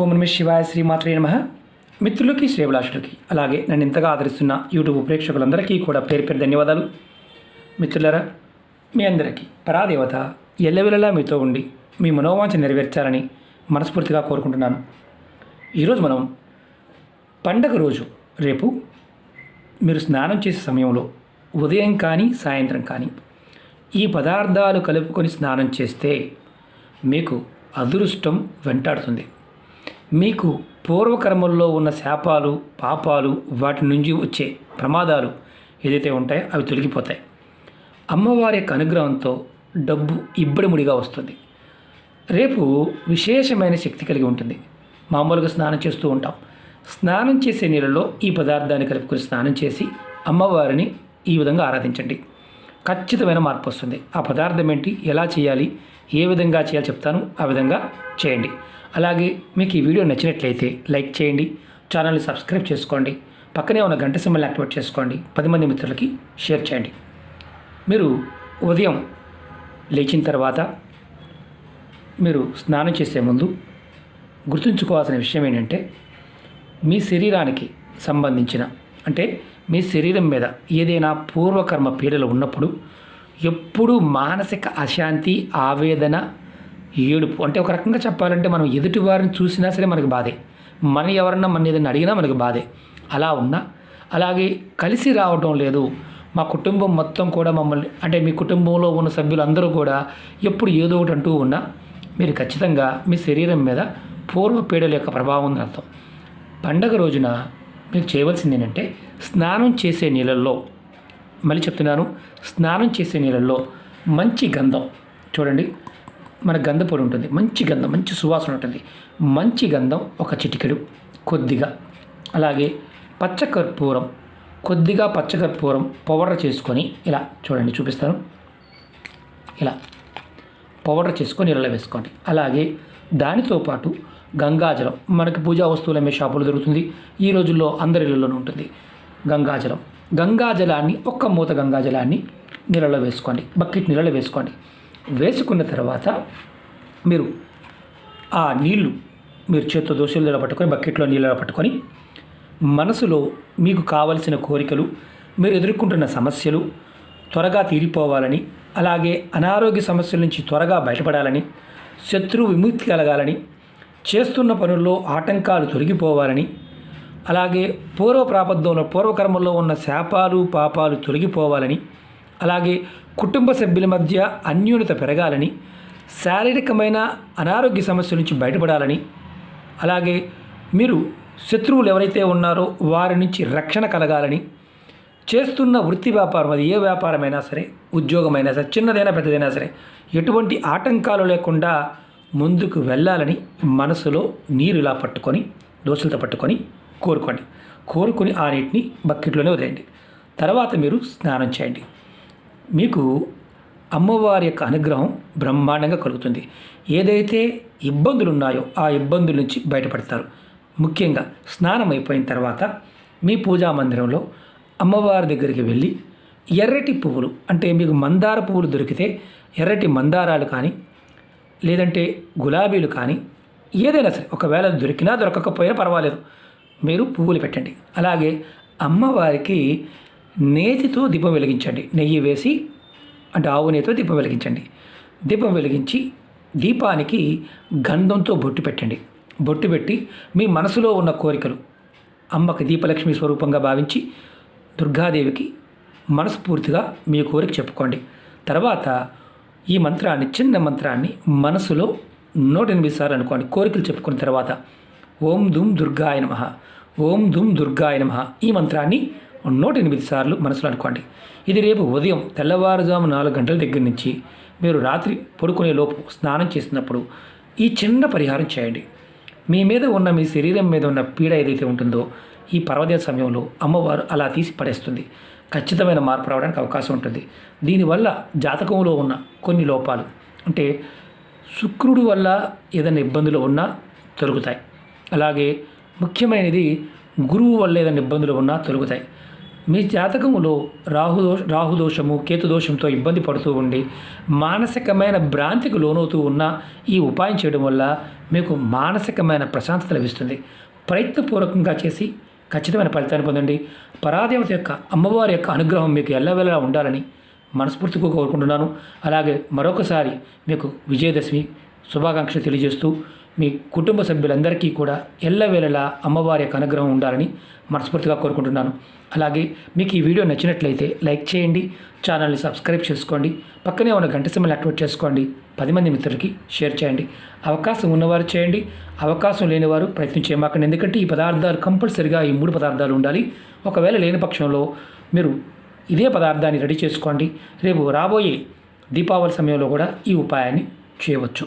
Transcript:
ఓం నమ శివాయ శ్రీమాత్రే నమ. మిత్రులకి శ్రేభిలాషులకి అలాగే నన్ను ఇంతగా ఆదరిస్తున్న యూట్యూబ్ ప్రేక్షకులందరికీ కూడా పేరు పేరు ధన్యవాదాలు. మిత్రులరా మీ అందరికీ పరాదేవత ఎల్లవెల్లలా మీతో ఉండి మీ మనోవాంఛ నెరవేర్చాలని మనస్ఫూర్తిగా కోరుకుంటున్నాను. ఈరోజు మనం పండగ రోజు రేపు మీరు స్నానం చేసే సమయంలో ఉదయం కానీ సాయంత్రం కానీ ఈ పదార్థాలు కలుపుకొని స్నానం చేస్తే మీకు అదృష్టం వెంటాడుతుంది. మీకు పూర్వకర్మల్లో ఉన్న శాపాలు పాపాలు వాటి నుంచి వచ్చే ప్రమాదాలు ఏదైతే ఉంటాయో అవి తొలగిపోతాయి. అమ్మవారి యొక్క అనుగ్రహంతో డబ్బు ఇబ్బడిముడిగా వస్తుంది. రేపు విశేషమైన శక్తి కలిగి ఉంటుంది. మామూలుగా స్నానం చేస్తూ ఉంటాం. స్నానం చేసే నీళ్ళలో ఈ పదార్థాన్ని కలుపుకొని స్నానం చేసి అమ్మవారిని ఈ విధంగా ఆరాధించండి. ఖచ్చితమైన మార్పు వస్తుంది. ఆ పదార్థం ఏంటి? ఎలా చేయాలి? ఏ విధంగా చేయాలి చెప్తాను. ఆ విధంగా చేయండి. అలాగే మీకు ఈ వీడియో నచ్చినట్లయితే లైక్ చేయండి ఛానల్ని సబ్స్క్రైబ్ చేసుకోండి పక్కనే ఉన్న గంట సింబల్ యాక్టివేట్ చేసుకోండి పది మంది మిత్రులకి షేర్ చేయండి. మీరు ఉదయం లేచిన తర్వాత మీరు స్నానం చేసే ముందు గుర్తుంచుకోవాల్సిన విషయం ఏంటంటే మీ శరీరానికి సంబంధించిన అంటే మీ శరీరం మీద ఏదైనా పూర్వకర్మ పీడలు ఉన్నప్పుడు ఎప్పుడూ మానసిక అశాంతి ఆవేదన ఏడుపు అంటే ఒక రకంగా చెప్పాలంటే మనం ఎదుటి వారిని చూసినా సరే మనకు బాధే. మన ఎవరన్నా మన ఏదైనా అడిగినా మనకు బాధే. అలా ఉన్నా అలాగే కలిసి రావటం లేదు. మా కుటుంబం మొత్తం కూడా మమ్మల్ని అంటే మీ కుటుంబంలో ఉన్న సభ్యులందరూ కూడా ఎప్పుడు ఏదో ఒకటి అంటూ ఉన్నా మీరు ఖచ్చితంగా మీ శరీరం మీద పూర్వ పీడల యొక్క ప్రభావం అర్థం. పండగ రోజున మీరు చేయవలసింది ఏంటంటే స్నానం చేసే నీళ్ళల్లో మళ్ళీ చెప్తున్నాను స్నానం చేసే నీళ్ళల్లో మంచి గంధం. చూడండి. మన గంధ పొడి ఉంటుంది. మంచి గంధం మంచి సువాసన ఉంటుంది. మంచి గంధం ఒక చిటికెడు కొద్దిగా. అలాగే పచ్చకర్పూరం కొద్దిగా పచ్చకర్పూరం పౌడర్ చేసుకొని ఇలా చూడండి చూపిస్తాను. ఇలా పౌడర్ చేసుకొని నీళ్ళలో వేసుకోండి. అలాగే దానితో పాటు గంగాజలం. మనకి పూజా వస్తువులు అమ్మే షాపులో దొరుకుతుంది. ఈ రోజుల్లో అందరి ఇళ్ళలోనూ ఉంటుంది గంగాజలం. గంగాజలాన్ని ఒక్క మూత గంగాజలాన్ని నీళ్ళలో వేసుకోండి. బకెట్ నీళ్ళలో వేసుకోండి. వేసుకున్న తర్వాత మీరు ఆ నీళ్ళు మీరు చేత్తో దోశలు పట్టుకొని బకెట్లో నీళ్ళు పట్టుకొని మనసులో మీకు కావలసిన కోరికలు మీరు ఎదుర్కొంటున్న సమస్యలు త్వరగా తీరిపోవాలని అలాగే అనారోగ్య సమస్యల నుంచి త్వరగా బయటపడాలని శత్రు విముక్తి కలగాలని చేస్తున్న పనుల్లో ఆటంకాలు తొలగిపోవాలని అలాగే పూర్వ ప్రాబద్ధంలో పూర్వకర్మల్లో ఉన్న శాపాలు పాపాలు తొలగిపోవాలని అలాగే కుటుంబ సభ్యుల మధ్య అన్యూనత పెరగాలని శారీరకమైన అనారోగ్య సమస్యల నుంచి బయటపడాలని అలాగే మీరు శత్రువులు ఎవరైతే ఉన్నారో వారి నుంచి రక్షణ కలగాలని చేస్తున్న వృత్తి వ్యాపారం అది ఏ వ్యాపారమైనా సరే ఉద్యోగమైనా సరే చిన్నదైనా పెద్దదైనా సరే ఎటువంటి ఆటంకాలు లేకుండా ముందుకు వెళ్ళాలని మనసులో నీరు ఇలా పట్టుకొని దోశలతో పట్టుకొని కోరుకోండి. కోరుకొని ఆ నీటిని బకెట్లోనే వదిలేయండి. తర్వాత మీరు స్నానం చేయండి. మీకు అమ్మవారి యొక్క అనుగ్రహం బ్రహ్మాండంగా కలుగుతుంది. ఏదైతే ఇబ్బందులు ఉన్నాయో ఆ ఇబ్బందుల నుంచి బయటపడతారు. ముఖ్యంగా స్నానం అయిపోయిన తర్వాత మీ పూజా మందిరంలో అమ్మవారి దగ్గరికి వెళ్ళి ఎర్రటి పువ్వులు అంటే మీకు మందార పువ్వులు దొరికితే ఎర్రటి మందారాలు కానీ లేదంటే గులాబీలు కానీ ఏదైనా సరే ఒకవేళ దొరికినా దొరకకపోయినా పర్వాలేదు. మీరు పువ్వులు పెట్టండి. అలాగే అమ్మవారికి నేతితో దీపం వెలిగించండి. నెయ్యి వేసి అంటే ఆవు నేతితో దీపం వెలిగించండి. దీపం వెలిగించి దీపానికి గంధంతో బొట్టు పెట్టండి. బొట్టు పెట్టి మీ మనసులో ఉన్న కోరికలు అమ్మకి దీపలక్ష్మి స్వరూపంగా భావించి దుర్గాదేవికి మనస్ఫూర్తిగా మీ కోరిక చెప్పుకోండి. తర్వాత ఈ మంత్రాన్ని చిన్న మంత్రాన్ని మనసులో నూట ఎనిమిది సార్లు అనుకోండి. కోరికలు చెప్పుకున్న తర్వాత ఓం దుమ్ దుర్గాయ నమ ఓం దుమ్ దుర్గాయ నమ ఈ మంత్రాన్ని నూట ఎనిమిది సార్లు మనసులో అనుకోండి. ఇది రేపు ఉదయం తెల్లవారుజాము నాలుగు గంటల దగ్గర నుంచి మీరు రాత్రి పడుకునే లోపు స్నానం చేసినప్పుడు ఈ చిన్న పరిహారం చేయండి. మీ మీద ఉన్న మీ శరీరం మీద ఉన్న పీడ ఏదైతే ఉంటుందో ఈ పర్వదే సమయంలో అమ్మవారు అలా తీసి పడేస్తుంది. ఖచ్చితమైన మార్పు రావడానికి అవకాశం ఉంటుంది. దీనివల్ల జాతకంలో ఉన్న కొన్ని లోపాలు అంటే శుక్రుడు వల్ల ఏదైనా ఇబ్బందులు ఉన్నా తొలుగుతాయి. అలాగే ముఖ్యమైనది గురువు వల్ల ఏదైనా ఇబ్బందులు ఉన్నా తొలుగుతాయి. మీ జాతకములో రాహుదో రాహుదోషము కేతుదోషంతో ఇబ్బంది పడుతూ ఉండి మానసికమైన భ్రాంతికి లోనవుతూ ఉన్న ఈ ఉపాయం చేయడం వల్ల మీకు మానసికమైన ప్రశాంతత లభిస్తుంది. ప్రయత్నపూర్వకంగా చేసి ఖచ్చితమైన ఫలితాన్ని పొందండి. పరాదేవత యొక్క అమ్మవారి యొక్క అనుగ్రహం మీకు ఎల్లవేళలా ఉండాలని మనస్ఫూర్తిగా కోరుకుంటున్నాను. అలాగే మరొకసారి మీకు విజయదశమి శుభాకాంక్షలు తెలియజేస్తూ మీ కుటుంబ సభ్యులందరికీ కూడా ఎల్లవేళలా అమ్మవారి యొక్క అనుగ్రహం ఉండాలని మనస్ఫూర్తిగా కోరుకుంటున్నాను. అలాగే మీకు ఈ వీడియో నచ్చినట్లయితే లైక్ చేయండి ఛానల్ని సబ్స్క్రైబ్ చేసుకోండి పక్కనే ఉన్న గంట సింబల్ యాక్టివేట్ చేసుకోండి పది మంది మిత్రులకి షేర్ చేయండి. అవకాశం ఉన్నవారు చేయండి అవకాశం లేనివారు ప్రయత్నం చేయమాకండి. ఎందుకంటే ఈ పదార్థాలు కంపల్సరిగా ఈ మూడు పదార్థాలు ఉండాలి. ఒకవేళ లేని పక్షంలో మీరు ఇదే పదార్థాన్ని రెడీ చేసుకోండి. రేపు రాబోయే దీపావళి సమయంలో కూడా ఈ ఉపాయాన్ని చేయవచ్చు.